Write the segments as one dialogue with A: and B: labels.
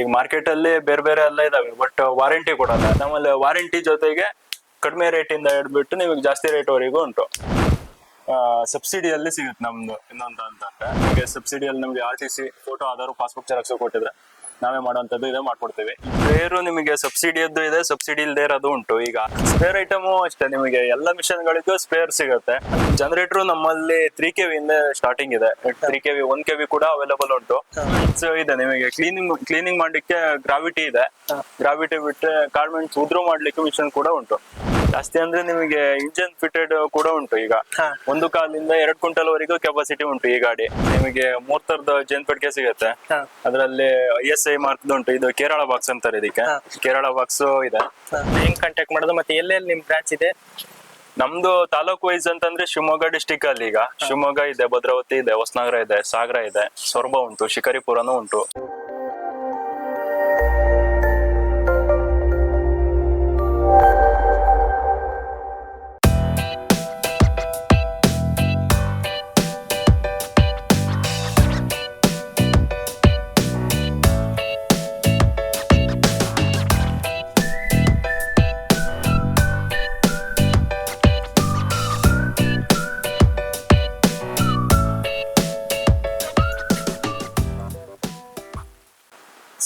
A: ಈಗ ಮಾರ್ಕೆಟ್ ಅಲ್ಲಿ ಬೇರೆ ಬೇರೆ ಎಲ್ಲ ಇದಾವೆ ಬಟ್ ವಾರಂಟಿ ಕೊಡಲ್ಲ. ನಮ್ಮಲ್ಲಿ ವಾರಂಟಿ ಜೊತೆಗೆ ಕಡಿಮೆ ರೇಟ್ ಇಂದ ಹಿಡ್ಬಿಟ್ಟು ನಿಮಗೆ ಜಾಸ್ತಿ ರೇಟ್ ವರೆಗೂ ಉಂಟು. ಸಬ್ಸಿಡಿಯಲ್ಲಿ ಸಿಗುತ್ತೆ ನಮ್ದು ಇನ್ನೊಂದು ಅಂತಂದ್ರೆ ಸಬ್ಸಿಡಿಯಲ್ಲಿ ನಮ್ಗೆ R T C photo Aadhaar passbook xerox ಕೊಟ್ಟಿದ್ರೆ. ನಾವೇ ಮಾಡುವಂತದ್ದು ಇದೆ, ಮಾಡ್ಕೊಡ್ತೀವಿ. ಬೇರು ನಿಮಗೆ ಸಬ್ಸಿಡಿಯದ್ದು ಇದೆ ಸಬ್ಸಿಡಿ ಇಲ್ಲದೆ ಇರೋದು ಉಂಟು. ಈಗ ಸ್ಪೇರ್ ಐಟಮು ಅಷ್ಟೇ ನಿಮಗೆ ಎಲ್ಲ ಮಿಷನ್ಗಳಿಗೂ ಸ್ಪೇರ್ ಸಿಗುತ್ತೆ. ಜನರೇಟರ್ ನಮ್ಮಲ್ಲಿ ತ್ರೀ ಕೆ ಇಂದ ಸ್ಟಾರ್ಟಿಂಗ್ ಇದೆ. Three K V one K V ಕೂಡ ಅವೈಲೇಬಲ್ ಉಂಟು. ಸೊ ಇದೆ ನಿಮಗೆ ಕ್ಲೀನಿಂಗ್ ಕ್ಲೀನಿಂಗ್ ಮಾಡ್ಲಿಕ್ಕೆ ಗ್ರಾವಿಟಿ ಇದೆ. ಗ್ರಾವಿಟಿ ಬಿಟ್ರೆ ಗಾರ್ಮೆಂಟ್ಸ್ ಉದ್ರು ಮಾಡ್ಲಿಕ್ಕೆ ಮಿಷನ್ ಕೂಡ ಉಂಟು. ಜಾಸ್ತಿ ಅಂದ್ರೆ ನಿಮಗೆ ಇಂಜಿನ್ ಫಿಟೆಡ್ ಕೂಡ ಉಂಟು ಈಗ. ಒಂದು ಕಾಲಿಂದ ಎರಡು ಕ್ವಿಂಟಲ್ ವರೆಗೂ ಕೆಪಾಸಿಟಿ ಉಂಟು ಈ ಗಾಡಿ. ನಿಮಗೆ ಮೂರ್ ತರದ ಜೇನ್ ಸಿಗುತ್ತೆ. ಅದರಲ್ಲಿ ಐ ಎಸ್ ಐ ಮಾರ್ಕ್ ಉಂಟು. ಇದು ಕೇರಳ ಬಾಕ್ಸ್ ಅಂತಾರೆ ಇದಕ್ಕೆ ಕೇರಳ ಬಾಕ್ಸ್ ಇದೆ.
B: ಹೆಂಗ್ ಕಾಂಟ್ಯಾಕ್ಟ್ ಮಾಡೋದು ಮತ್ತೆ ಎಲ್ಲೆಲ್ಲಿ ನಿಮ್ ಬ್ರಾಂಚ್ ಇದೆ?
A: ನಮ್ದು ತಾಲೂಕ್ ವೈಸ್ ಅಂತಂದ್ರೆ ಶಿವಮೊಗ್ಗ ಡಿಸ್ಟಿಕ್ ಅಲ್ಲಿ ಈಗ. ಶಿವಮೊಗ್ಗ ಇದೆ ಭದ್ರಾವತಿ ಇದೆ ಹೊಸನಗರ ಇದೆ ಸಾಗರ ಇದೆ ಸೊರಬ ಉಂಟು ಶಿಕಾರಿಪುರನು ಉಂಟು.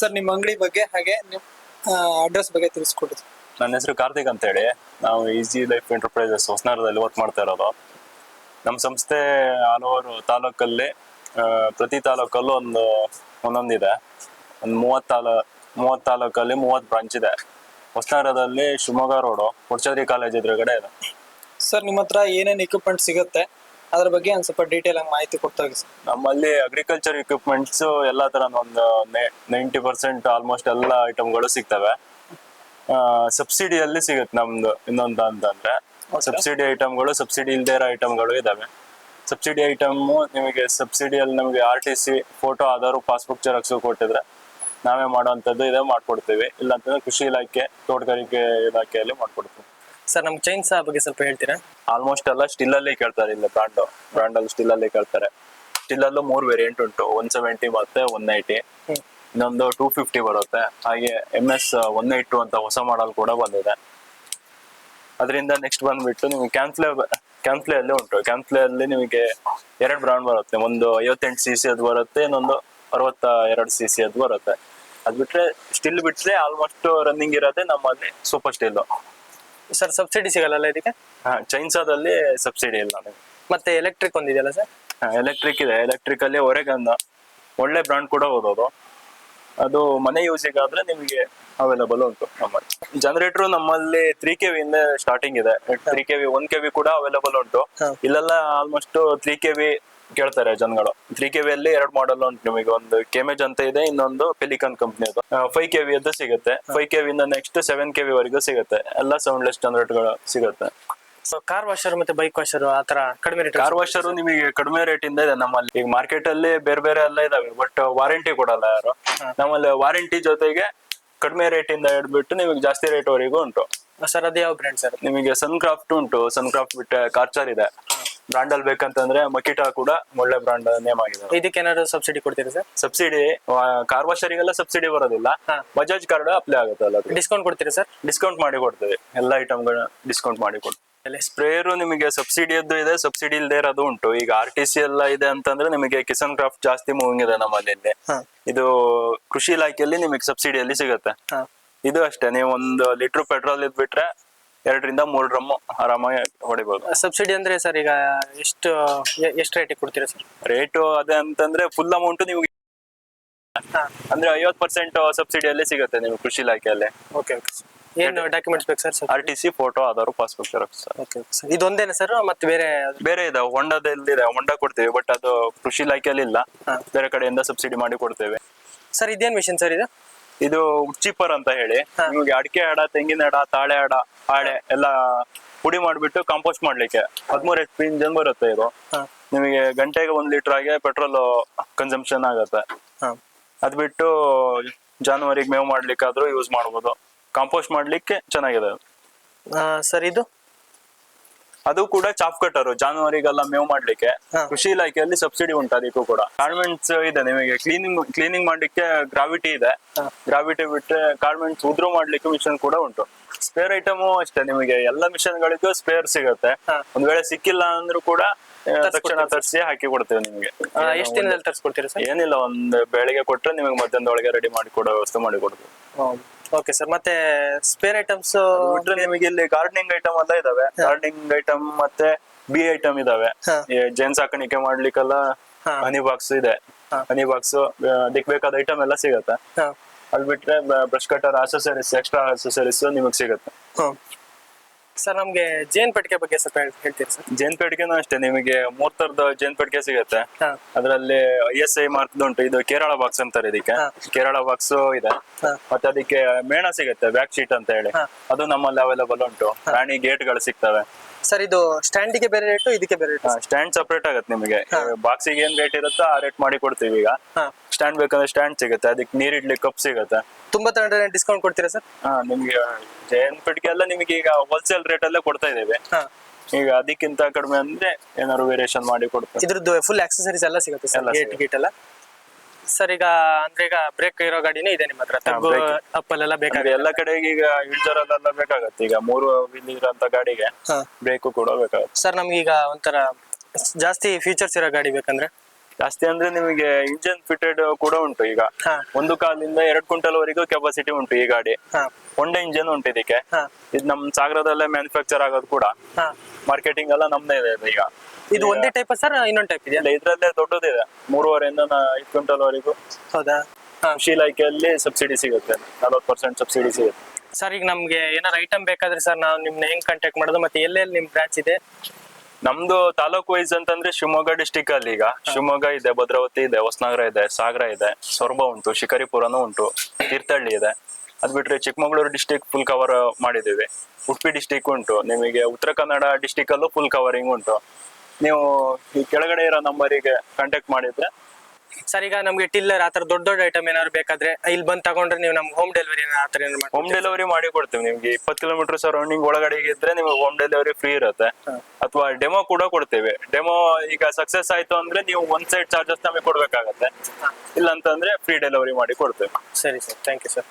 B: ಸರ್ ನಿಮ್ಮ ಅಂಗಡಿ ಬಗ್ಗೆ ಹಾಗೆ ನಿಮ್ಮ ಅಡ್ರೆಸ್ ಬಗ್ಗೆ ತಿಳಿಸ್ಕೊಡಿ
A: ನನ್ನ ಹೆಸರು ಕಾರ್ತಿಕ್ ಅಂತ ಹೇಳಿ ನಾವು ಈಸಿ ಲೈಫ್ ಎಂಟರ್ಪ್ರೈಸಸ್ ಹೊಸನಗರದಲ್ಲಿ ವರ್ಕ್ ಮಾಡ್ತಾ ಇರೋದು. ನಮ್ಮ ಸಂಸ್ಥೆ ಹಲವಾರು ತಾಲೂಕಲ್ಲಿ ಪ್ರತಿ ತಾಲೂಕಲ್ಲೂ ಒಂದು ಒಂದೊಂದಿದೆ. ಒಂದು ಮೂವತ್ತು ತಾಲೂ ಮೂವತ್ತು ತಾಲೂಕಲ್ಲಿ ಮೂವತ್ತು ಬ್ರಾಂಚ್ ಇದೆ. ಹೊಸನಗರದಲ್ಲಿ ಶಿವಮೊಗ್ಗ ರೋಡು ಪುಡ್ಚದ್ರಿ ಕಾಲೇಜ್ ಎದುರುಗಡೆ ಇದೆ.
B: ಸರ್ ನಿಮ್ಮ ಹತ್ರ ಏನೇನು ಇಕ್ವಿಪ್ಮೆಂಟ್ ಸಿಗುತ್ತೆ? ಅದ್ರ ಬಗ್ಗೆ ಒಂದ್ ಸ್ವಲ್ಪ ಡೀಟೇಲ್ ಆಗಿ ಮಾಹಿತಿ ಕೊಡ್ತಾ ಹೋಗಿ ಸರ್
A: ನಮ್ಮಲ್ಲಿ ಅಗ್ರಿಕಲ್ಚರ್ ಇಕ್ವಿಪ್ಮೆಂಟ್ಸ್ ಎಲ್ಲಾ ತರ ಒಂದು ನೈಂಟಿ ಪರ್ಸೆಂಟ್ ಆಲ್ಮೋಸ್ಟ್ ಎಲ್ಲ ಐಟಮ್ಗಳು ಸಿಗ್ತವೆ. ಸಬ್ಸಿಡಿಯಲ್ಲಿ ಸಿಗುತ್ತೆ ನಮ್ದು ಇನ್ನೊಂದು ಅಂತಂದ್ರೆ. ಸಬ್ಸಿಡಿ ಐಟಮ್ಗಳು ಸಬ್ಸಿಡಿ ಇಲ್ದೇ ಇರೋ ಐಟಮ್ಗಳು ಇದಾವೆ. ಸಬ್ಸಿಡಿ ಐಟಮ್ ನಿಮಗೆ ಸಬ್ಸಿಡಿಯಲ್ಲಿ ನಮಗೆ R T C photo Aadhaar passbook xerox ಕೊಟ್ಟಿದ್ರೆ ನಾವೇ ಮಾಡುವಂಥದ್ದು ಇದೇ ಮಾಡ್ಕೊಡ್ತೀವಿ. ಇಲ್ಲಾಂತಂದ್ರೆ ಕೃಷಿ ಇಲಾಖೆ ತೋಟಗಾರಿಕೆ ಇಲಾಖೆಯಲ್ಲಿ ಮಾಡ್ಕೊಡ್ತೀವಿ.
B: ಸರ್ ನಮ್ ಚೈನ್ಸ್ ಬಗ್ಗೆ ಸ್ವಲ್ಪ ಹೇಳ್ತೀರಾ?
A: ಆಲ್ಮೋಸ್ಟ್ ಎಲ್ಲ ಸ್ಟಿಲ್ ಅಲ್ಲೇ ಕೇಳ್ತಾರೆ ಇಲ್ಲ ಬ್ರಾಂಡ್ ಬ್ರಾಂಡ್ ಅಲ್ಲಿ ಸ್ಟಿಲ್ ಅಲ್ಲೇ ಕೇಳ್ತಾರೆ. ಸ್ಟಿಲ್ ಅಲ್ಲೂ ಮೂರ್ ವೇರಿಯಂಟ್ ಉಂಟು. ಒನ್ ಸೆವೆಂಟಿ ಮತ್ತೆ ಒನ್ ನೈಂಟಿ. ಇನ್ನೊಂದು ಟೂ ಫಿಫ್ಟಿ ಬರುತ್ತೆ. ಹಾಗೆ M S one eight two ಅಂತ ಹೊಸ ಮಾಡಲ್ ಕೂಡ ಬಂದಿದೆ. ಅದರಿಂದ ನೆಕ್ಸ್ಟ್ ಬಂದ್ಬಿಟ್ಟು ನಿಮ್ಗೆ ಕ್ಯಾನ್ಫ್ಲೆ ಕ್ಯಾನ್ಫ್ಲೆ ಅಲ್ಲೇ ಉಂಟು. ಕ್ಯಾನ್ಫ್ಲೆ ಅಲ್ಲಿ ನಿಮಗೆ ಎರಡು ಬ್ರಾಂಡ್ ಬರುತ್ತೆ. ಒಂದು ಐವತ್ತೆಂಟು ಸಿ ಸಿ ಅದು ಬರುತ್ತೆ ಇನ್ನೊಂದು ಅರವತ್ತ ಎರಡು ಸಿ ಸಿ ಅದು ಬರುತ್ತೆ. ಅದ್ ಬಿಟ್ರೆ ಸ್ಟಿಲ್ ಬಿಟ್ರೆ ಆಲ್ಮೋಸ್ಟ್ ರನ್ನಿಂಗ್ ಇರೋದೇ ನಮ್ಮಲ್ಲಿ ಸೂಪರ್ ಸ್ಟಿಲ್
B: ಸರ್ ಸಬ್ಸಿಡಿ ಸಿಗಲ್ಲ ಇದಕ್ಕೆ?
A: ಚೈನ್ಸಾದಲ್ಲಿ ಸಬ್ಸಿಡಿ ಇಲ್ಲ ನಮಗೆ.
B: ಮತ್ತೆ ಎಲೆಕ್ಟ್ರಿಕ್ ಒಂದಿದೆಯಲ್ಲ ಸರ್?
A: ಎಲೆಕ್ಟ್ರಿಕ್ ಇದೆ. ಎಲೆಕ್ಟ್ರಿಕ್ ಅಲ್ಲಿ ಒರೆಗಂದ ಒಳ್ಳೆ ಬ್ರಾಂಡ್ ಕೂಡ ಓದೋದು. ಅದು ಮನೆ ಯೂಸಿಗೆ ಆದ್ರೆ ನಿಮಗೆ ಅವೈಲಬಲ್ ಉಂಟು ನಮ್ಮಲ್ಲಿ. ಜನರೇಟರ್ ನಮ್ಮಲ್ಲಿ ತ್ರೀ ಕೆ ಇಂದ ಸ್ಟಾರ್ಟಿಂಗ್ ಇದೆ. Three K V one K V ಕೂಡ ಅವೈಲಬಲ್ ಉಂಟು. ಇಲ್ಲೆಲ್ಲ ಆಲ್ಮೋಸ್ಟ್ ತ್ರೀ ಕೆ ವಿ ಕೇಳ್ತಾರೆ ಜನಗಳು. ತ್ರೀ ಕೆ ವಿ ಅಲ್ಲಿ ಎರಡು ಮಾಡೆಲ್ ಉಂಟು ನಿಮಗೆ. ಒಂದು ಕೆಮೇಜ್ ಅಂತ ಇದೆ ಇನ್ನೊಂದು ಪೆಲಿಕಾನ್ ಕಂಪ್ನಿದು ಫೈವ್ ಕೆ ವಿ ಅದು ಸಿಗುತ್ತೆ. ಫೈವ್ ಕೆ ವಿ ಇಂದ ನೆಕ್ಸ್ಟ್ ಸೆವೆನ್ ಕೆ ವಿ ವರೆಗೂ ಸಿಗುತ್ತೆ. ಎಲ್ಲ ಸೌಂಡ್ಲೆಸ್ ಜನರೇಟರ್ಗಳು ಸಿಗುತ್ತೆ.
B: ಸೊ ಕಾರ್ ವಾಷರ್ ಮತ್ತೆ ಬೈಕ್ ವಾಷರ್ ಆತರ ತರ ಕಡಿಮೆ ರೇಟ್
A: ಕಾರ್ ವಾಷರ್ ನಿಮಗೆ ಕಡಿಮೆ ರೇಟ್ ಇಂದ ಇದೆ ನಮ್ಮಲ್ಲಿ. ಈಗ ಮಾರ್ಕೆಟ್ ಅಲ್ಲಿ ಬೇರೆ ಬೇರೆ ಎಲ್ಲ ಇದಾವೆ ಬಟ್ ವಾರಂಟಿ ಕೊಡಲ್ಲ ಯಾರು. ನಮ್ಮಲ್ಲಿ ವಾರಂಟಿ ಜೊತೆಗೆ ಕಡಿಮೆ ರೇಟ್ ಇಂದ ಹಿಡ್ಬಿಟ್ಟು ನಿಮಗೆ ಜಾಸ್ತಿ ರೇಟ್ ವರೆಗೂ ಉಂಟು.
B: ಸರ್ ಅದು ಯಾವ ಬ್ರ್ಯಾಂಡ್ ಸರ್?
A: ನಿಮಗೆ ಸನ್ ಕ್ರಾಫ್ಟ್ ಉಂಟು. ಸನ್ ಕ್ರಾಫ್ಟ್ ಬಿಟ್ಟು ಕಾರ್ಚರ್ ಇದೆ. ಬ್ರಾಂಡ್ ಅಲ್ಲಿ ಬೇಕಂತಂದ್ರೆ ಮಕಿಟಾ ಕೂಡ ಒಳ್ಳೆ ಬ್ರಾಂಡ್ ನೇಮ್ ಆಗಿದೆ
B: ಇದಕ್ಕೆ ಏನಾದ್ರು ಸಬ್ಸಿಡಿ ಕೊಡ್ತೀರಾ ಸರ್?
A: ಸಬ್ಸಿಡಿ ಕಾರ್ ವಾಶರಿಗೆಲ್ಲ ಸಬ್ಸಿಡಿ ಬರೋದಿಲ್ಲ. ಬಜಾಜ್ ಕಾರ್ಡ್ ಅಪ್ಲೈ ಆಗುತ್ತೆ ಅಲ್ಲ
B: ಡಿಸ್ಕೌಂಟ್ ಕೊಡ್ತೀರಾ ಸರ್?
A: ಡಿಸ್ಕೌಂಟ್ ಮಾಡಿ ಕೊಡ್ತೇವೆ. ಎಲ್ಲ ಐಟಮ್ಗಳನ್ನ ಡಿಸ್ಕೌಂಟ್ ಮಾಡಿ ಕೊಡ್ತೀವಿ. ಸ್ಪ್ರೇಯರು ನಿಮಗೆ ಸಬ್ಸಿಡಿಯದ್ದು ಇದೆ ಸಬ್ಸಿಡಿ ಇಲ್ಲದೆ ಇರೋದು ಉಂಟು. ಈಗ ಆರ್ ಟಿ ಸಿ ಎಲ್ಲ ಇದೆ ಅಂತಂದ್ರೆ ನಿಮಗೆ ಕಿಸನ್ ಕ್ರಾಫ್ಟ್ ಜಾಸ್ತಿ ಮೂವಿಂಗ್ ಇದೆ ನಮ್ಮಲ್ಲಿ ಇದು ಕೃಷಿ ಇಲಾಖೆಯಲ್ಲಿ ನಿಮಗೆ ಸಬ್ಸಿಡಿಯಲ್ಲಿ ಸಿಗುತ್ತೆ. ಇದು ಅಷ್ಟೇ ನೀವು ಒಂದು ಲೀಟರ್ ಪೆಟ್ರೋಲ್ ಇದ್ಬಿಟ್ರೆ ಎರಡರಿಂದ ಮೂರು ಡ್ರಮ್ ಆರಾಮಾಗಿ ಹೊಡಿಬಹುದು
B: ಸಬ್ಸಿಡಿ ಅಂದ್ರೆ ಸರ್ ಈಗ ಎಷ್ಟು ಎ- ಎಷ್ಟು ರೇಟಿಗೆ ಕೊಡ್ತೀರಾ ಸರ್?
A: ರೇಟು ಅದೇ ಅಂತಂದ್ರೆ ಫುಲ್ ಅಮೌಂಟ್
B: ನೀವು
A: ಅಂದ್ರೆ ಐವತ್ ಪರ್ಸೆಂಟ್ ಸಬ್ಸಿಡಿಯಲ್ಲಿ ಸಿಗುತ್ತೆ ನೀವು ಕೃಷಿ ಇಲಾಖೆಯಲ್ಲಿ.
B: ಓಕೆ ಓಕೆ ಏನು ಡಾಕ್ಯುಮೆಂಟ್ಸ್ ಬೇಕು sir
A: R T C photo Aadhaar passbook xerox
B: okay okay sir ಇದೊಂದೇನಾ sir ಮತ್ತೆ ಬೇರೆ
A: ಬೇರೆ ಇದೆ ಹೊಂಡದಲ್ಲಿ ಇದೆ ಹೊಂಡ ಕೊಡ್ತೇವೆ ಬಟ್ ಅದು ಕೃಷಿ ಇಲಾಖೆಯಲ್ಲಿ ಇಲ್ಲ.
B: ಹಾ.
A: ಬೇರೆ ಕಡೆಯಿಂದ ಸಬ್ಸಿಡಿ ಮಾಡಿ ಕೊಡ್ತೇವೆ.
B: ಸರ್ ಇದೇನ್ ಮಿಷನ್ ಸರ್ ಇದು?
A: ಇದು ಉಚ್ಚಿಪರ್ ಅಂತ ಹೇಳಿ. ನಿಮಗೆ ಅಡಿಕೆ ಅಡ ತೆಂಗಿನ ಅಡ ತಾಳೆ ಅಡ ಹಾಳೆ ಎಲ್ಲ ಪುಡಿ ಮಾಡ್ಬಿಟ್ಟು ಕಾಂಪೋಸ್ಟ್ ಮಾಡ್ಲಿಕ್ಕೆ ಹದಿಮೂರ್ ಎಚ್ ಪಿ ಇಂಜನ್ ಬರುತ್ತೆ ಇದು. ನಿಮಗೆ ಗಂಟೆಗೆ ಒಂದ್ ಲೀಟರ್ ಆಗಿ ಪೆಟ್ರೋಲ್ ಕನ್ಸಂಪ್ಷನ್ ಆಗತ್ತೆ. ಅದ್ ಬಿಟ್ಟು ಜಾನುವಾರಿಗೆ ಮೇವು ಮಾಡ್ಲಿಕ್ಕಾದ್ರೂ ಯೂಸ್ ಮಾಡ್ಬೋದು. ಕಾಂಪೋಸ್ಟ್ ಮಾಡ್ಲಿಕ್ಕೆ ಚೆನ್ನಾಗಿದೆ.
B: ಸರ್ ಇದು?
A: ಅದು ಕೂಡ ಚಾಪ್ ಕಟರ್ ಜಾನುವಾರಿಗೆಲ್ಲ ಮೇವು ಮಾಡ್ಲಿಕ್ಕೆ. ಕೃಷಿ ಇಲಾಖೆಯಲ್ಲಿ ಸಬ್ಸಿಡಿ ಉಂಟು ಅದಕ್ಕೂ ಕೂಡ. ಗಾರ್ಮೆಂಟ್ಸ್ ಇದೆ ನಿಮಗೆ. ಕ್ಲೀನಿಂಗ್ ಕ್ಲೀನಿಂಗ್ ಮಾಡ್ಲಿಕ್ಕೆ ಗ್ರಾವಿಟಿ ಇದೆ. ಗ್ರಾವಿಟಿ ಬಿಟ್ರೆ ಗಾರ್ಮೆಂಟ್ಸ್ ಉದ್ರು ಮಾಡ್ಲಿಕ್ಕೆ ಮಿಷನ್ ಕೂಡ ಉಂಟು. ಸ್ಪೇರ್ ಐಟಮು ಅಷ್ಟೇ ನಿಮಗೆ. ಎಲ್ಲ ಮಿಷನ್ ಗಳಿಗೂ ಸ್ಪೇರ್ ಸಿಗುತ್ತೆ. ಒಂದ್ ವೇಳೆ ಸಿಕ್ಕಿಲ್ಲ ಅಂದ್ರೂ ಕೂಡ ತಕ್ಷಣ ತರಿಸಿ ಹಾಕಿ ಕೊಡ್ತೇವೆ ನಿಮಗೆ.
B: ಎಷ್ಟು ದಿನದಲ್ಲಿ ತರಿಸ್ಕೊಡ್ತೀರಾ ಸರ್?
A: ಏನಿಲ್ಲ ಒಂದ್ ಬೆಳಿಗ್ಗೆ ಕೊಟ್ರೆ ನಿಮಗೆ ಮಧ್ಯಾಹ್ನದೊಳಗೆ ರೆಡಿ ಮಾಡಿ ಕೊಡೋ ವ್ಯವಸ್ಥೆ ಮಾಡಿ ಕೊಡ್ತೀವಿ
B: ಓಕೆ ಸರ್ ಮತ್ತೆ ಸ್ಪೇರ್ ಐಟಮ್ಸ್
A: ಬಿಟ್ರೆ ನಿಮಗೆ ಇಲ್ಲಿ ಗಾರ್ಡನಿಂಗ್ ಐಟಮ್ ಎಲ್ಲ ಇದಾವೆ. ಗಾರ್ಡನಿಂಗ್ ಐಟಮ್ ಮತ್ತೆ ಬಿ ಐಟಮ್ ಇದಾವೆ. ಜೇನ್ ಸಾಕಾಣಿಕೆ ಮಾಡ್ಲಿಕ್ಕೆಲ್ಲ. ಹನಿ ಬಾಕ್ಸ್ ಇದೆ. ಹನಿ ಬಾಕ್ಸ್ ಅದಕ್ಕೆ ಬೇಕಾದ ಐಟಮ್ ಎಲ್ಲ ಸಿಗತ್ತೆ. ಅಲ್ಲಿ ಬಿಟ್ರೆ brush cutter accessories extra accessories ನಿಮಗೆ ಸಿಗುತ್ತೆ.
B: ಸರ್ ನಮ್ಗೆ ಜೇನ್ ಪೆಟ್ಟಿಗೆ ಬಗ್ಗೆ ಸ್ವಲ್ಪ ಹೇಳ್- ಹೇಳ್ತೀರಿ ಸರ್?
A: ಜೇನ್ ಪೆಟ್ಟಿಗೆನೂ ಅಷ್ಟೇ ನಿಮಗೆ ಮೂರ್ ತರದ ಜೇನ್ ಪೆಟ್ಟಿಗೆ ಸಿಗುತ್ತೆ.
B: ಹಾ.
A: ಅದರಲ್ಲಿ ಐ ಎಸ್ ಐ ಮಾರ್ಕ್ ಉಂಟು ಇದು ಕೇರಳ ಬಾಕ್ಸ್ ಅಂತಾರೆ ಇದಕ್ಕೆ.
B: ಹಾ.
A: ಕೇರಳ ಬಾಕ್ಸ್ ಇದೆ.
B: ಹಾ.
A: ಮತ್ತೆ ಅದಕ್ಕೆ ಮೇಣ ಸಿಗುತ್ತೆ ಬ್ಯಾಕ್ ಶೀಟ್ ಅಂತ ಹೇಳಿ.
B: ಹಾ.
A: ಅದು ನಮ್ಮಲ್ಲಿ ಅವೈಲೇಬಲ್ ಉಂಟು. ರಾಣಿ ಗೇಟ್ಗಳು ಸಿಗ್ತವೆ.
B: ಸರ್ ಇದು ಸ್ಟ್ಯಾಂಡಿಗೆ ಬೇರೆ ರೇಟ್ ಇದಕ್ಕೆ ಬೇರೆ ರೇಟು
A: ಸ್ಟ್ಯಾಂಡ್ ಸಪರೇಟ್ ಆಗುತ್ತೆ ನಿಮಗೆ. ಬಾಕ್ಸಿಗೆ ಏನ್ ರೇಟ್ ಇರುತ್ತೋ ಆ ರೇಟ್ ಮಾಡಿ ಕೊಡ್ತೀವಿ ಈಗ.
B: ಹಾ.
A: ಸ್ಟ್ಯಾಂಡ್ ಬೇಕಂದ್ರೆ ಸ್ಟ್ಯಾಂಡ್ ಸಿಗುತ್ತೆ ಅದಕ್ಕೆ ನೀರಿಡ್ಲಿಕ್ಕೆ ಕಪ್ ಸಿಗುತ್ತೆ.
B: ತುಂಬಾ ತಗೊಂಡ್ರೆ ಡಿಸ್ಕೌಂಟ್ ಕೊಡ್ತೀರಾ ಸರ್?
A: ಹಾ ನಿಮ್ಗೆ ಜೇನ್ ಪೆಟ್ಟಿಗೆ ಎಲ್ಲ ನಿಮಗೆ ಈಗ ಹೋಲ್ಸೇಲ್ ರೇಟ್ ಅಲ್ಲೇ ಕೊಡ್ತಾ ಇದ್ದೇವೆ. ಈಗ ಅದಕ್ಕಿಂತ ಕಡಿಮೆ ಅಂದ್ರೆ ಏನಾದ್ರು ವೇರಿಯೇಷನ್ ಮಾಡಿ ಕೊಡ್ತಾರೆ
B: ಇದ್ರದ್ದು ಫುಲ್ ಆಕ್ಸೆಸರೀಸ್ ಎಲ್ಲ ಸಿಗುತ್ತೆ ಸರ್
A: ಎಲ್ಲ
B: ಗೇಟ್ ಗೇಟ್ ಎಲ್ಲ? ಸರ್ ಈಗ ಅಂದ್ರೆ ಈಗ ಬ್ರೇಕ್ ಇರೋ ಗಾಡಿನೇ ಇದೆ ನಿಮ್ಮ ಹತ್ರ. ತಗ್ಗು
A: brake.
B: ಅಪ್ಪಲೆಲ್ಲ ಬೇಕಾಗುತ್ತೆ.
A: ಎಲ್ಲ ಕಡೆ ಈಗ ಇಳ್ಜರಲ್ಲೆಲ್ಲ ಬೇಕಾಗತ್ತೆ. ಈಗ ಮೂರು ವೀಲ್ ಇರೋಂತ ಗಾಡಿಗೆ ಬ್ರೇಕ್ ಕೂಡ ಬೇಕಾಗುತ್ತೆ.
B: ಸರ್ ನಮ್ಗೀಗ ಒಂಥರ ಜಾಸ್ತಿ ಫೀಚರ್ಸ್ ಇರೋ ಗಾಡಿ ಬೇಕಂದ್ರೆ?
A: ಜಾಸ್ತಿ ಅಂದ್ರೆ ನಿಮಗೆ ಇಂಜಿನ್ ಫಿಟೆಡ್ ಕೂಡ ಉಂಟು ಈಗ.
B: ಹಾ.
A: ಒಂದು ಕಾಲಿಂದ ಎರಡು ಕ್ವಿಂಟಲ್ ವರೆಗೂ ಕೆಪಾಸಿಟಿ ಉಂಟು ಈ ಗಾಡಿ.
B: ಹಾ.
A: ಹೊಂಡ ಇಂಜಿನ್ ಉಂಟು ಇದಕ್ಕೆ ಇದು ನಮ್ ಸಾಗರದಲ್ಲೇ ಮ್ಯಾನುಫ್ಯಾಕ್ಚರ್ ಆಗೋದು ಕೂಡ. ಮಾರ್ಕೆಟಿಂಗ್ ಎಲ್ಲ ನಮ್ದೇ ಇದೆ ಇದು ಈಗ
B: ಇದು ಒಂದೇ ಟೈಪ್ ಸರ್ ಇನ್ನೊಂದು ಟೈಪ್
A: ಇದೆ ಇದ್ರಲ್ಲೇ ದೊಡ್ಡದಿದೆ. ಮೂರುವರೆಯಿಂದ ಐದು ಕ್ವಿಂಟಲ್ ವರೆಗೂ.
B: ಹೌದಾ?
A: ಇಲಾಖೆಯಲ್ಲಿ ಸಬ್ಸಿಡಿ ಸಿಗುತ್ತೆ. ನಲವತ್ತು ಪರ್ಸೆಂಟ್ ಸಬ್ಸಿಡಿ ಸಿಗುತ್ತೆ.
B: ಸರ್ ಈಗ ನಮ್ಗೆ ಏನಾರ ಐಟಮ್ ಬೇಕಾದ್ರೆ ಸರ್ ನಾವು ನಿಮ್ನ ಹೆಂಗ್ ಕಾಂಟ್ಯಾಕ್ಟ್ ಮಾಡೋದು ಮತ್ತೆ ಎಲ್ಲೆಲ್ಲಿ ನಿಮ್ ಬ್ರಾಂಚ್ ಇದೆ?
A: ನಮ್ದು ತಾಲೂಕ್ ವೈಸ್ ಅಂತಂದ್ರೆ ಶಿವಮೊಗ್ಗ ಡಿಸ್ಟಿಕ್ ಅಲ್ಲಿ ಈಗ. ಶಿವಮೊಗ್ಗ ಇದೆ ಭದ್ರಾವತಿ ಇದೆ ಹೊಸನಗರ ಇದೆ ಸಾಗರ ಇದೆ ಸೊರಬ ಉಂಟು ಶಿಕಾರಿಪುರನು ಉಂಟು ತೀರ್ಥಹಳ್ಳಿ ಇದೆ. ಅದ್ ಬಿಟ್ರೆ ಚಿಕ್ಕಮಗಳೂರು ಡಿಸ್ಟಿಕ್ ಫುಲ್ ಕವರ್ ಮಾಡಿದ್ದೀವಿ. ಉಡುಪಿ ಡಿಸ್ಟಿಕ್ ಉಂಟು. ನಿಮಗೆ ಉತ್ತರ ಕನ್ನಡ ಡಿಸ್ಟಿಕ್ ಅಲ್ಲೂ ಫುಲ್ ಕವರಿಂಗ್ ಉಂಟು. ನೀವು ಈ ಕೆಳಗಡೆ ಇರೋ ನಂಬರಿಗೆ ಕಾಂಟ್ಯಾಕ್ಟ್ ಮಾಡಿದ್ರೆ
B: ಸರ್ ಈಗ ನಮ್ಗೆ ಟಿಲ್ಲರ್ ಆತರ ದೊಡ್ಡ ದೊಡ್ಡ ಐಟಮ್ ಏನಾದ್ರು ಬೇಕಾದ್ರೆ ಇಲ್ಲಿ ಬಂದ್ ತಗೊಂಡ್ರೆ ನೀವು ನಮ್ಗೆ ಹೋಮ್ ಡೆಲಿವರಿ ಆತರ
A: ಹೋಮ್ ಡೆಲಿವರಿ ಮಾಡಿ ಕೊಡ್ತೀವಿ. ನಿಮ್ಗೆ ಇಪ್ಪತ್ತು ಕಿಲೋಮೀಟರ್ ಸರೌಂಡಿಂಗ್ ಒಳಗಡೆ ಇದ್ರೆ ನಿಮ್ಗೆ ಹೋಮ್ ಡೆಲಿವರಿ ಫ್ರೀ ಇರುತ್ತೆ. ಅಥವಾ ಡೆಮೋ ಕೂಡ ಕೊಡ್ತೇವೆ. ಡೆಮೋ ಈಗ ಸಕ್ಸಸ್ ಆಯ್ತು ಅಂದ್ರೆ ನೀವು ಒಂದ್ ಸೈಡ್ ಚಾರ್ಜಸ್ ನಮಗೆ ಕೊಡ್ಬೇಕಾಗತ್ತೆ. ಇಲ್ಲ ಅಂತಂದ್ರೆ ಫ್ರೀ ಡೆಲಿವರಿ ಮಾಡಿ ಕೊಡ್ತೇವೆ.
B: ಸರಿ ಸರ್. Thank you sir